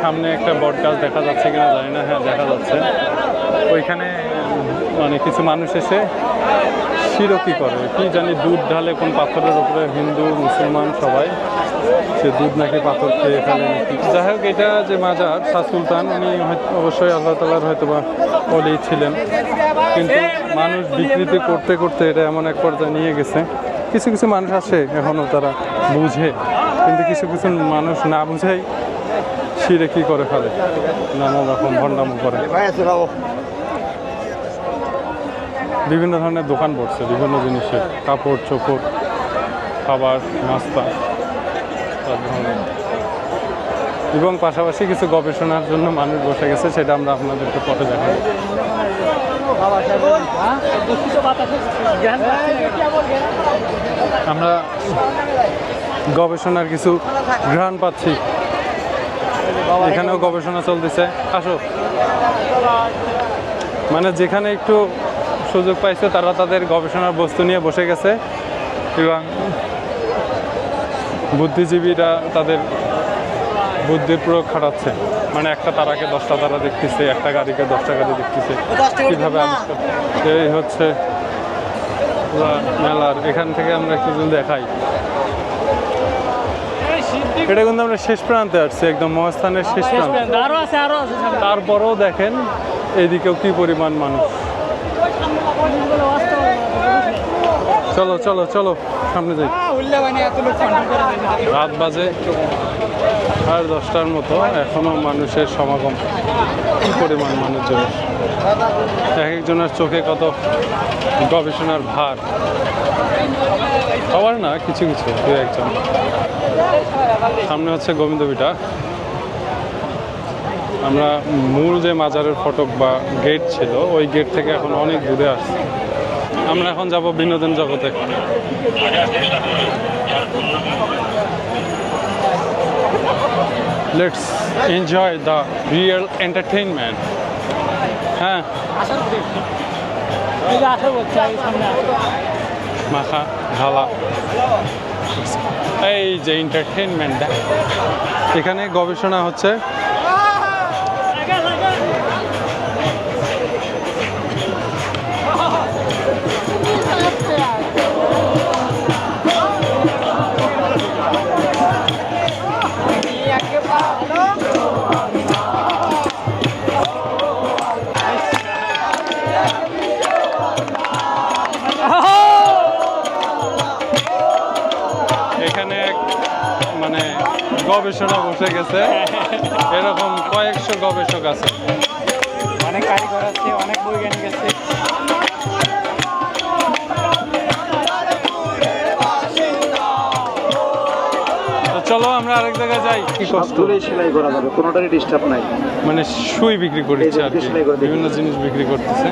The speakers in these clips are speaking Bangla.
সামনে একটা বট গাছ দেখা যাচ্ছে কিনা জানি না হ্যাঁ দেখা যাচ্ছে। ওইখানে মানে কিছু মানুষ এসে শিরকি করে। কি জানি দুধ ঢালে কোন পাথরের উপরে হিন্দু, মুসলমান সবাই, সে দুধ নাকি পাথর খেয়ে ফেলে নাকি। যাই হোক, এটা যে মাজার, শাহ সুলতান, উনি অবশ্যই আল্লাহ তালার হয়তো বা বলেই ছিলেন। কিন্তু মানুষ বিকৃতি করতে করতে এটা এমন এক পর্যায়ে নিয়ে গেছে। কিছু কিছু মানুষ আছে এখনও তারা বুঝে, কিন্তু কিছু কিছু মানুষ না বুঝেই শিরে কি করে ফেলে? নানা রকম ভণ্ডামো করে। বিভিন্ন ধরনের দোকান পড়ছে, বিভিন্ন জিনিসের। কাপড়, চোপড়, খাবার, নাস্তা এবং পাশাপাশি কিছু গবেষণার জন্য মানুষ বসে গেছে, সেটা আমরা আপনাদেরকে পরে দেখাবো। আমরা গবেষণার কিছু ঘ্রাণ পাচ্ছি। এখানেও গবেষণা চলতেছে। আসো। মানে যেখানে একটু সুযোগ পাইছে, তারা তাদের গবেষণার বস্তু নিয়ে বসে গেছে এবং বুদ্ধিজীবীরা তাদের বুদ্ধির প্রয়োগ খাটাচ্ছে। মানে একটা তারাকে দশটা তারা দেখতেছে, একটা গাড়িকে দশটা গাড়ি দেখতেছে। কীভাবে এই হচ্ছে মেলার। এখান থেকে আমরা কিছু দেখাই। এটা কিন্তু আমরা শেষ প্রান্তে আসছি একদম মহাস্থানের শেষ প্রান্তে। আরও আছে আরও আছে তারপরেও দেখেন এদিকেও কি পরিমাণ মানুষ। চলো চলো চলো সামনে যাই। রাত বাজে সাড়ে দশটার মতো এখনও মানুষের সমাগম কি পরিমাণ মানুষজন। এক একজনের চোখে কত গবেষণার ভার। সবার না কিছু কিছু দু একজন। সামনে হচ্ছে গোবিন্দবিটা। আমরা মূল যে মাজারের ফটক বা গেট ছিল, ওই গেট থেকে এখন অনেক দূরে আসছি। আমরা এখন যাব বিনোদন জগতে। Let's enjoy the real entertainment হ্যাঁ। মাখা, ঢালা। এই যে এন্টারটেনমেন্ট এখানে গবেষণা হচ্ছে মানে গবেষণা বসে গেছে। এরকম কয়েকশো গবেষক আছে। অনেক কারিগর আছে অনেক বৈজ্ঞানিক আছে। চলো আমরা আরেক জায়গায় যাই। কি কষ্ট। সেলাই করা যাবে কোনোটারই ডিস্টার্ব নাই। মানে সুই বিক্রি করছে আর। বিভিন্ন জিনিস বিক্রি করতেছে।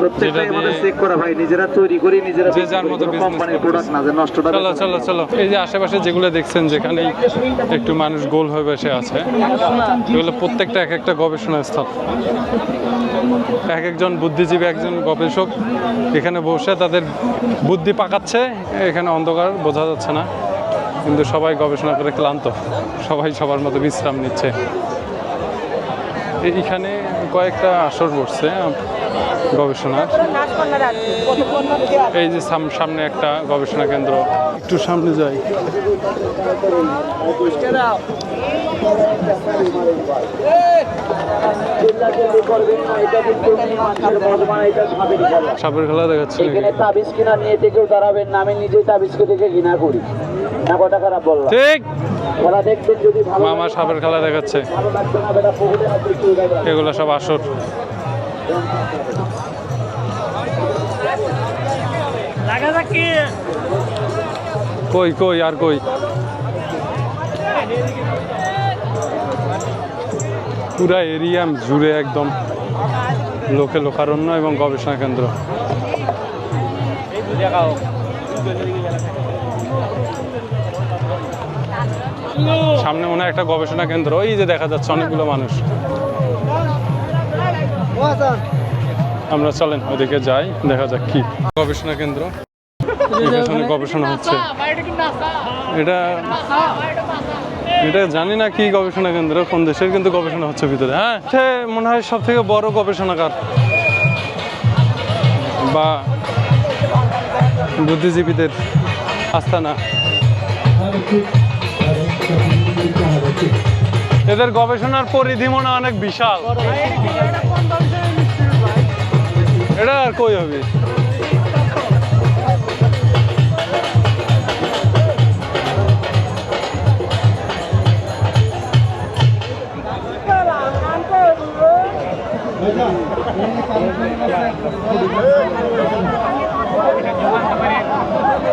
প্রত্যেকটাই আমাদের চেক করা ভাই নিজেরা তৈরি করি নিজেরা যে যার মতো কোম্পানির প্রোডাক্ট না যে নষ্টটা চলো চলো চলো। এই যে আশেপাশে যেগুলো দেখছেন যেখানেই একটু মানুষ গোল হয়ে বসে আছে এগুলো প্রত্যেকটা এক একটা গবেষণা স্থল। এক একজন বুদ্ধিজীবী একজন গবেষক এখানে বসে তাদের বুদ্ধি পাকাচ্ছে এখানে অন্ধকার বোঝা যাচ্ছে না। কিন্তু সবাই গবেষণা করে ক্লান্ত। সবাই সবার মতো বিশ্রাম নিচ্ছে। এইখানে কয়েকটা আসর বসছে গবেষণার। এই যে সাম- সামনে একটা গবেষণা কেন্দ্র। একটু সামনে যাই। সাপের খেলা দেখাচ্ছে এখানে তাবিজ কিনা নিয়ে কেউ দাঁড়াবেন না। আমি নিজেই তাবিজকে দেখে ঘৃণা করি। ঠিক। মামা সাপের খেলা দেখাচ্ছে। এগুলো সব আসর কই কই আর কই? পুরা এরিয়া জুড়ে একদম লোকে লোকারণ্য এবং গবেষণা কেন্দ্র। সামনে। মনে হয় একটা গবেষণা কেন্দ্র। ওই যে দেখা যাচ্ছে অনেকগুলো মানুষ। আমরা চলেন ওইদিকে যাই দেখা যাক কি। গবেষণা কেন্দ্র। এখানে গবেষণা হচ্ছে। এটা এটা জানি না কি গবেষণা কেন্দ্র কোন দেশের কিন্তু গবেষণা হচ্ছে ভিতরে। হ্যাঁ সে মনে হয় সব থেকে বড় গবেষণাগার। বা বুদ্ধিজীবীদের আস্তানা। এদের গবেষণার পরিধি মনে অনেক বিশাল। এটা আর কই হবে?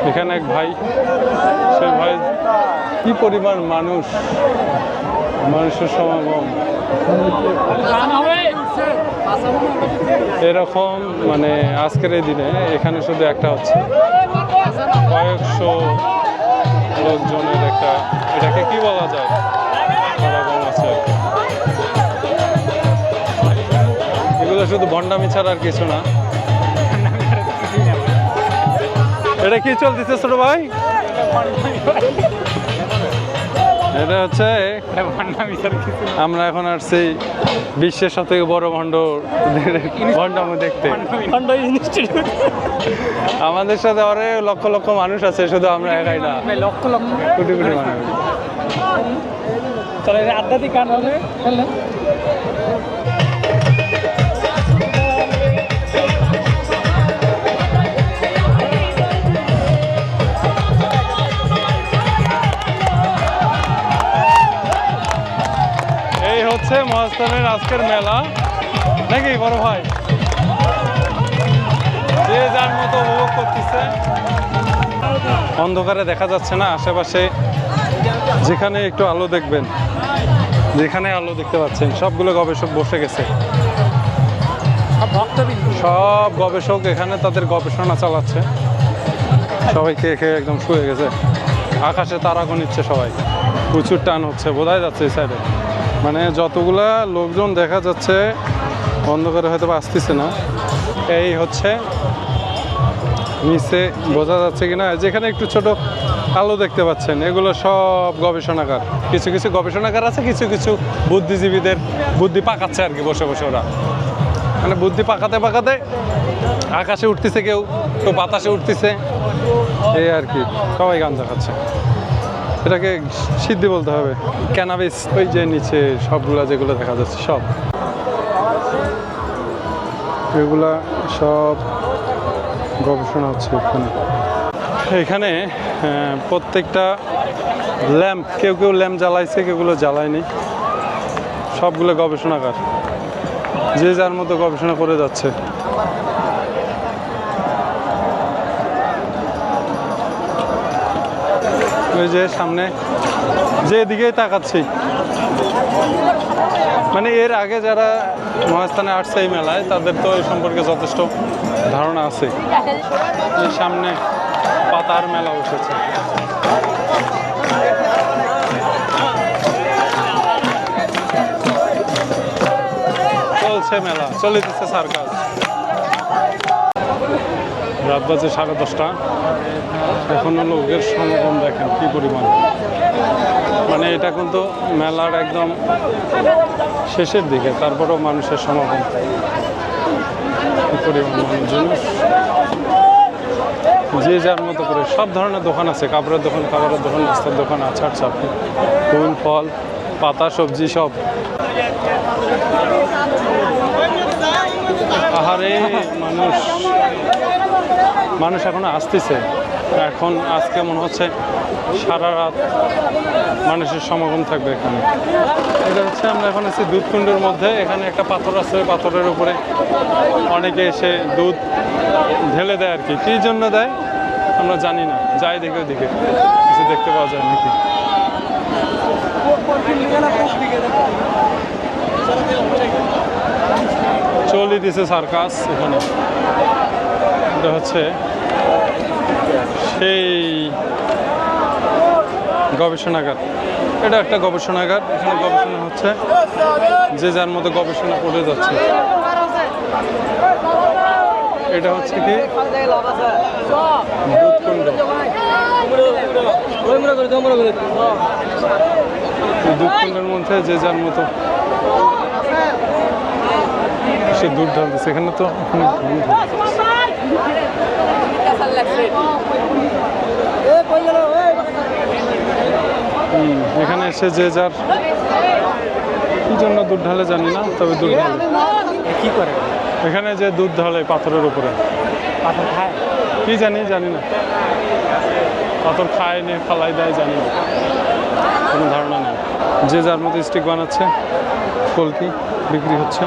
এখানে এক ভাই, সে ভাই কি পরিমাণ মানুষ মানুষের সমাগম? এরকম মানে আজকের এই দিনে এখানে শুধু একটা হচ্ছে কয়েকশো লোকজনের একটা, এটাকে কি বলা যায়? সমাগম আছে এগুলো শুধু ভণ্ডামি ছাড়া আর কিছু না। এটা কি চলতেছে ছোট ভাই? এটা হচ্ছে আমরা এখন আসছি বিশ্বের সব থেকে বড় ভণ্ড ভণ্ডামো দেখতে। আমাদের সাথে আরে লক্ষ লক্ষ মানুষ আছে শুধু আমরা একাই না। লক্ষ লক্ষ। কোটি কোটি মানুষ। আধ্যাত্মিক গান হবে হচ্ছে মহাস্থানের আজকের মেলা। নাকি বড় ভাই? যে যার মতো উপভোগ করতেছে। অন্ধকারে দেখা যাচ্ছে না, আশেপাশে যেখানে একটু আলো দেখবেন, যেখানে আলো দেখতে পাচ্ছেন, সবগুলো গবেষক বসে গেছে। সব গবেষক এখানে তাদের গবেষণা চালাচ্ছে। সবাই খেয়ে খেয়ে একদম শুয়ে গেছে। আকাশে তারা নিচ্ছে সবাই। প্রচুর টান হচ্ছে বোঝাই যাচ্ছে এই সাইডে মানে যতগুলা লোকজন দেখা যাচ্ছে, অন্ধকারে হয়তো আসতেছে না। এই হচ্ছে নিচে, বোঝা যাচ্ছে কিনা? যেখানে একটু ছোট আলো দেখতে পাচ্ছেন, এগুলো সব গবেষণাগার। কিছু কিছু গবেষণাগার আছে, কিছু কিছু বুদ্ধিজীবীদের বুদ্ধি পাকাচ্ছে আর কি, বসে বসে ওরা। মানে বুদ্ধি পাকাতে পাকাতে আকাশে উঠতেছে কেউ কেউ বাতাসে উঠতেছে। এই আর কি, সবাই গান দেখাচ্ছে। এটাকে সিদ্ধি বলতে হবে। ক্যানাবিস ওই যে নিচে সবগুলা যেগুলো দেখা যাচ্ছে, সব। এগুলা সব গবেষণা হচ্ছে এখানে। এখানে প্রত্যেকটা ল্যাম্প, কেউ কেউ ল্যাম্প জ্বালাইছে কেউগুলো জ্বালায়নি। সবগুলো গবেষণাগার। যে যার মতো গবেষণা করে যাচ্ছে। ওই যে সামনে যে দিকেই তাকাচ্ছি। মানে এর আগে যারা মহাস্থানে আসছে এই মেলায়, তাদের তো এই সম্পর্কে যথেষ্ট ধারণা আছে। সামনে পাতার মেলা বসেছে। চলছে মেলা, চলিতেছে সার্কাস। রাত বাজে সাড়ে দশটা। এখনও লোকের সমাগম দেখেন কি পরিমাণ। মানে এটা কিন্তু মেলার একদম শেষের দিকে, তারপরেও মানুষের সমাগম। পরিমাণ যে যার মতো করে, সব ধরনের দোকান আছে, কাপড়ের দোকান, খাবারের দোকান, নাস্তার দোকান, আচার চাপড়ি ফুল, ফল, পাতা, সবজি, সব। আহারে, মানুষ। মানুষ এখনও আসতেছে। এখন আজকে মনে হচ্ছে সারা রাত মানুষের সমাগম থাকবে এখানে। এটা হচ্ছে আমরা এখন আছি দুধকুণ্ডের মধ্যে। এখানে একটা পাথর আছে, পাথরের উপরে অনেকে এসে দুধ ঢেলে দেয় আর কি। কী জন্য দেয়? আমরা জানি না। যাই দেখে ওদিকে কিছু দেখতে পাওয়া যায় নাকি? চলে দিছে সার্কাস এখানে। এটা হচ্ছে। সেই গবেষণাগার। এটা একটা গবেষণাগার, এখানে গবেষণা হচ্ছে। যে যার মতো গবেষণা করে যাচ্ছে। এটা হচ্ছে কি? দুধকুণ্ড এই মধ্যে যে যার মতো সে দুধ ঢালতেছে এখানে তো এখানে এসে যে যার কি জন্য দুধ ঢালে জানি না তবে দুধ ঢালে। কি করে? এখানে যে দুধ ঢালে পাথরের উপরে। পাথর খায়? কি জানি জানি না। পাথর খায় নিয়ে ফালাই দেয় জানি না। কোনো ধারণা নেই। যে যার মতো স্টিক বানাচ্ছে কলকি বিক্রি হচ্ছে।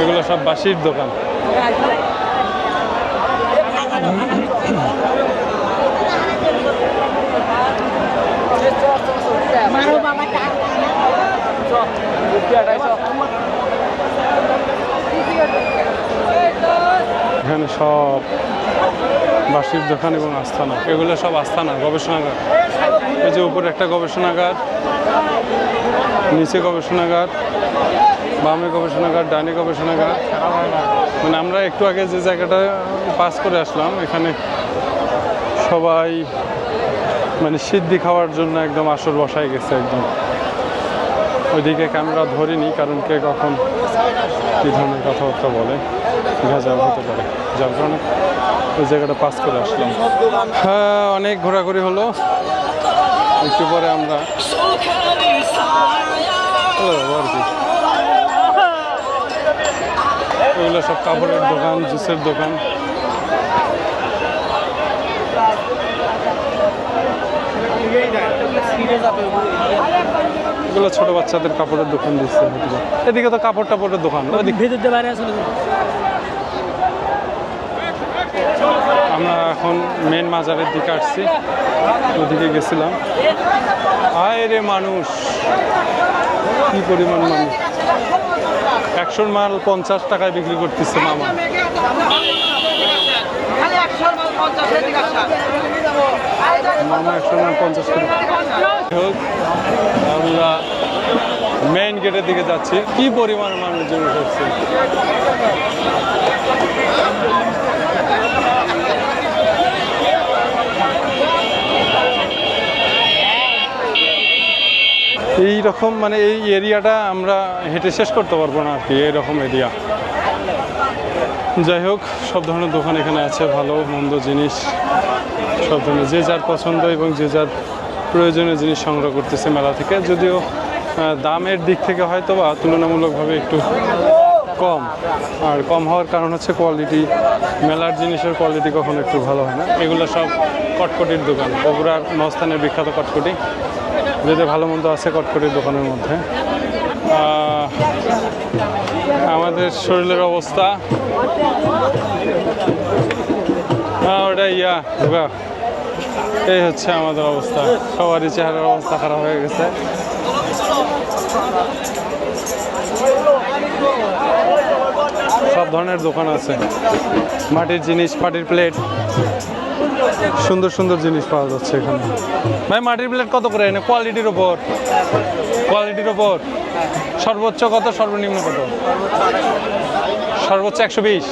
এগুলো সব বাসির দোকান। এখানে সব বাসির দোকান এবং আস্থানা এগুলো সব আস্থানা গবেষণাগার। এই যে উপরে একটা গবেষণাগার। নিচে গবেষণাগার, বামে গবেষণাগার, ডানে গবেষণাগার। মানে আমরা একটু আগে যে জায়গাটা পাস করে আসলাম, এখানে সবাই মানে সিদ্ধি খাওয়ার জন্য একদম আসর বসায় গেছে একদম। ওইদিকে ক্যামেরা ধরিনি, কারণ কে কখন কী ধরনের কথাবার্তা বলে। ভেজাল হতে পারে। যার কারণে ওই জায়গাটা পাস করে আসলাম। হ্যাঁ অনেক ঘোরাঘুরি হলো। একটু পরে আমরা এগুলো সব কাপড়ের দোকান, জুসের দোকান। এগুলো ছোট বাচ্চাদের কাপড়ের দোকান দিচ্ছে। এদিকে। তো কাপড় টাপড়ের দোকান ভেতর বাইরে আসলে। আমরা এখন মেন মাজারের দিকে আসছি ওদিকে গেছিলাম। আয় রে মানুষ কি পরিমাণ মানুষ। একশোর মাল পঞ্চাশ টাকায় বিক্রি করতেছে মামা। মামা একশো মাল পঞ্চাশ টাকা হোক, আমরা মেইন গেটের দিকে যাচ্ছি। কি পরিমাণ মানুষজন হচ্ছে এই রকম মানে এই এরিয়াটা আমরা হেঁটে শেষ করতে পারব না আর কি এরকম এরিয়া। যাই হোক, সব ধরনের দোকান এখানে আছে, ভালো, মন্দ জিনিস, সব ধরনের, যে যার পছন্দ এবং যে যার প্রয়োজনীয় জিনিস সংগ্রহ করতেছে মেলা থেকে। যদিও দামের দিক থেকে হয়তো বা তুলনামূলকভাবে একটু কম। আর কম হওয়ার কারণ হচ্ছে কোয়ালিটি মেলার জিনিসের কোয়ালিটি কখনো একটু ভালো হয় না। এগুলো সব কটকটির দোকান, বগুড়ার মস্তানের বিখ্যাত কটকটি। যদি ভালো মন্দ আছে কটকটির দোকানের মধ্যে। আমাদের শরীরের অবস্থা। হ্যাঁ ওটা ইয়া এই হচ্ছে আমাদের অবস্থা। সবারই চেহারার অবস্থা খারাপ হয়ে গেছে। সব ধরনের দোকান আছে। মাটির জিনিস, মাটির প্লেট সুন্দর সুন্দর জিনিস পাওয়া যাচ্ছে এখানে। ভাই, মাটির প্লেট কত করে এনে? কোয়ালিটির ওপর কোয়ালিটির ওপর সর্বোচ্চ কত, সর্বনিম্ন কত? সর্বোচ্চ একশো বিশ।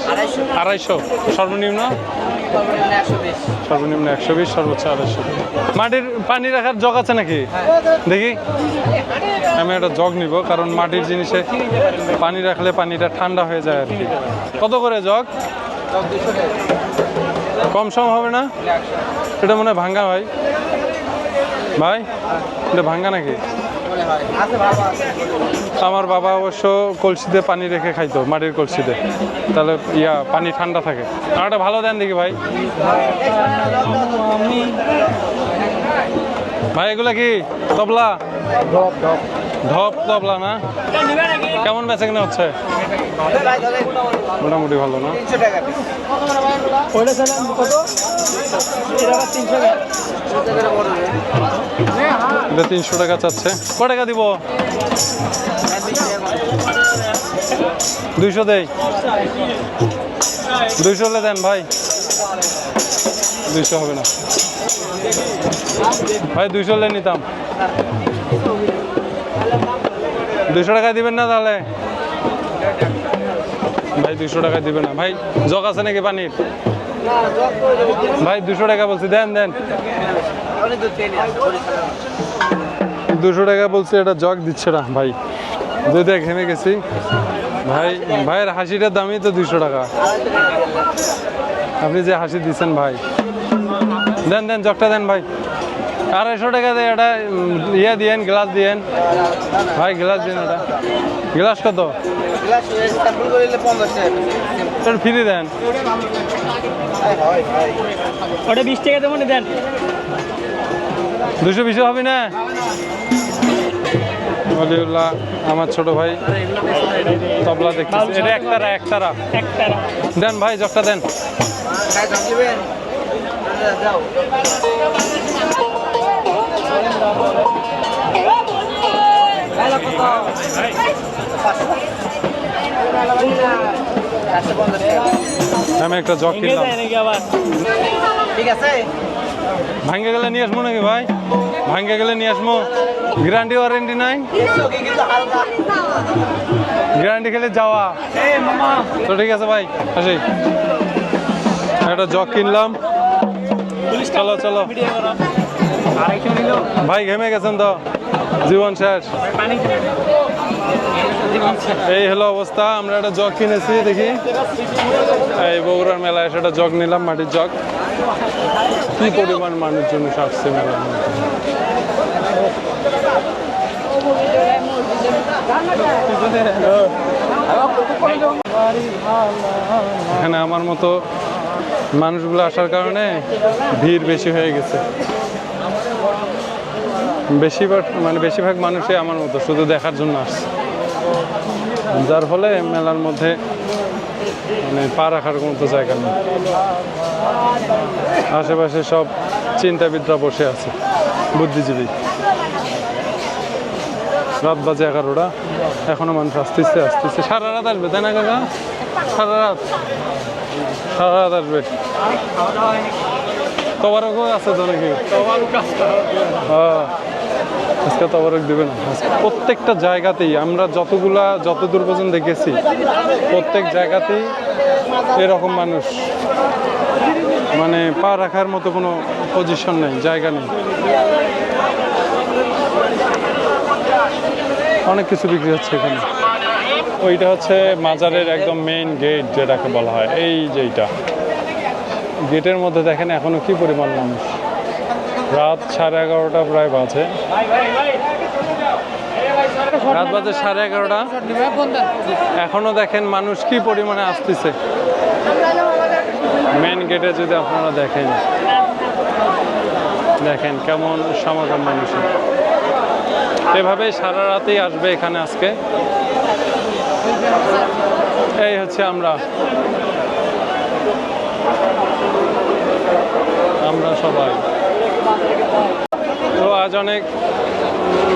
আড়াইশো। সর্বনিম্ন? সর্বনিম্ন একশো বিশ, সর্বোচ্চ আড়াইশো। মাটির পানি রাখার জগ আছে নাকি? দেখি। আমি একটা জগ নিব, কারণ মাটির জিনিসে পানি রাখলে পানিটা ঠান্ডা হয়ে যায় আর কি। কত করে জগ? কম সম হবে না? এটা মনে হয় ভাঙ্গা ভাই ভাই, এটা ভাঙ্গা নাকি? আমার বাবা অবশ্য কলসিতে পানি রেখে খাইতো, মাটির কলসিতে। তাহলে ইয়া, পানি ঠান্ডা থাকে। একটা ভালো দেন দেখি ভাই। ভাই, এগুলা কি? তবলা? ঢপ তবলা না কেমন বেচা কিনা হচ্ছে? মোটামুটি ভালো, না? এটা তিনশো টাকা চাচ্ছে। ক টাকা দিব? দুইশো দেই। দুইশো হলে দেন ভাই। দুইশো হবে না। ভাই, দুইশো হলে নিতাম। দুইশো টাকা দিবেন না তাহলে? ভাই, দুইশো টাকা দিবেন না। ভাই, জগ আছে নাকি পানির? ভাই দুশো টাকা বলছি, দেন দেন। দুশো টাকা বলছি, এটা জগ দিচ্ছে না, ভাই। দুধে ঘেমে গেছি। ভাই, ভাইয়ের হাসিটার দামই তো দুশো টাকা। আপনি যে হাসি দিচ্ছেন, ভাই। দেন দেন, জগটা দেন, ভাই। আড়াইশো টাকা দিয়ে এটা ইয়ে দিয়েন গ্লাস দিয়েন। ভাই গ্লাস দিন এটা। গ্লাস কত? ফ্রি দেন। ওটা বিশ টাকা দেবো দেন। দুশো বিশে হবে না? অলিউল্লাহ আমার ছোট ভাই তবলা দেখতেছি। এটা একতারা একতারা দেন ভাই জগটা দেন। আমি একটা জগ কিনলাম। ঠিক আছে। ভাঙ্গে গেলে নিয়ে আসব নাকি ভাই? ভাঙ্গে গেলে নিয়ে আসব। গ্যারান্টি ওয়ারেন্টি নাই? গ্যারান্টি খেলে যাওয়া। তো ঠিক আছে ভাই আসি। একটা জগ কিনলাম। চলো চলো। ভাই, ঘেমে গেছেন তো। জীবন শেষ। এই হলো অবস্থা। আমরা একটা জগ কিনেছি, দেখি। এই বগুড়ার মেলায় একটা জগ নিলাম, মাটির জগ। কি পরিমাণ মানুষজন আসছে মেলার এখানে আমার মতো মানুষগুলো আসার কারণে ভিড় বেশি হয়ে গেছে। বেশিরভাগ মানে বেশিরভাগ মানুষই আমার মতো শুধু দেখার জন্য আসছে। যার ফলে মেলার মধ্যে মানে পা রাখার মতো জায়গা নেই। আশেপাশে সব চিন্তাবিদরা বসে আছে বুদ্ধিজীবী। রাত বাজে এগারোটা এখনও মানুষ আসতেছে আসতেছে। সারা রাত আসবে তাই না কাকা? সারা রাত। সারা রাত আসবে। তবারকও আছে তো নাকি? হ্যাঁ আজকে তবারক দেবে না প্রত্যেকটা জায়গাতেই আমরা যতগুলা যত দূর পর্যন্ত দেখেছি, প্রত্যেক জায়গাতেই এরকম মানুষ। মানে পা রাখার মতো কোনো পজিশন নেই, জায়গা নেই। অনেক কিছু বিক্রি হচ্ছে এখানে। ওইটা হচ্ছে মাজারের একদম মেইন গেট যেটাকে বলা হয়। এই যেইটা গেটের মধ্যে দেখেন এখনও কি পরিমাণ মানুষ। রাত সাড়ে এগারোটা প্রায় বাজে। রাত বাজে সাড়ে এগারোটা। এখনও দেখেন মানুষ কি পরিমাণে আসতেছে। মেন গেটে যদি আপনারা দেখেন। দেখেন কেমন সমাগম মানুষের। এভাবে সারা রাতেই আসবে এখানে আজকে। এই হচ্ছে আমরা। আমরা সবাই। তো আজ অনেক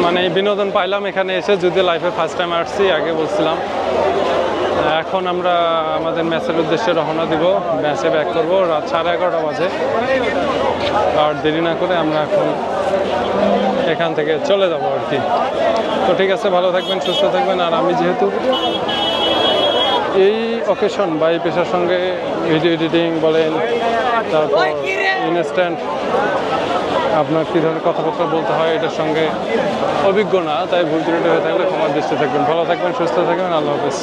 মানে বিনোদন পাইলাম এখানে এসে যদি লাইফে ফার্স্ট টাইম আসছি, আগে বলছিলাম। এখন আমরা আমাদের ম্যাচের উদ্দেশ্যে রওনা দিব। ম্যাচে ব্যাক করব, রাত সাড়ে এগারোটা বাজে। আর দেরি না করে আমরা এখন এখান থেকে চলে যাব আর কি। তো ঠিক আছে, ভালো থাকবেন, সুস্থ থাকবেন। আর আমি যেহেতু এই অকেশন বা এই পেশার সঙ্গে ভিডিও এডিটিং বলেন, তারপর ইনস্ট্যান্ট আপনার কী ধরনের কথাবার্তা বলতে হয়, এটার সঙ্গে অভিজ্ঞ না, তাই ভুল ত্রুটি হয়ে থাকলে ক্ষমার দৃষ্টি থাকবেন। ভালো থাকবেন, সুস্থ থাকবেন, আল্লাহ হাফেজ।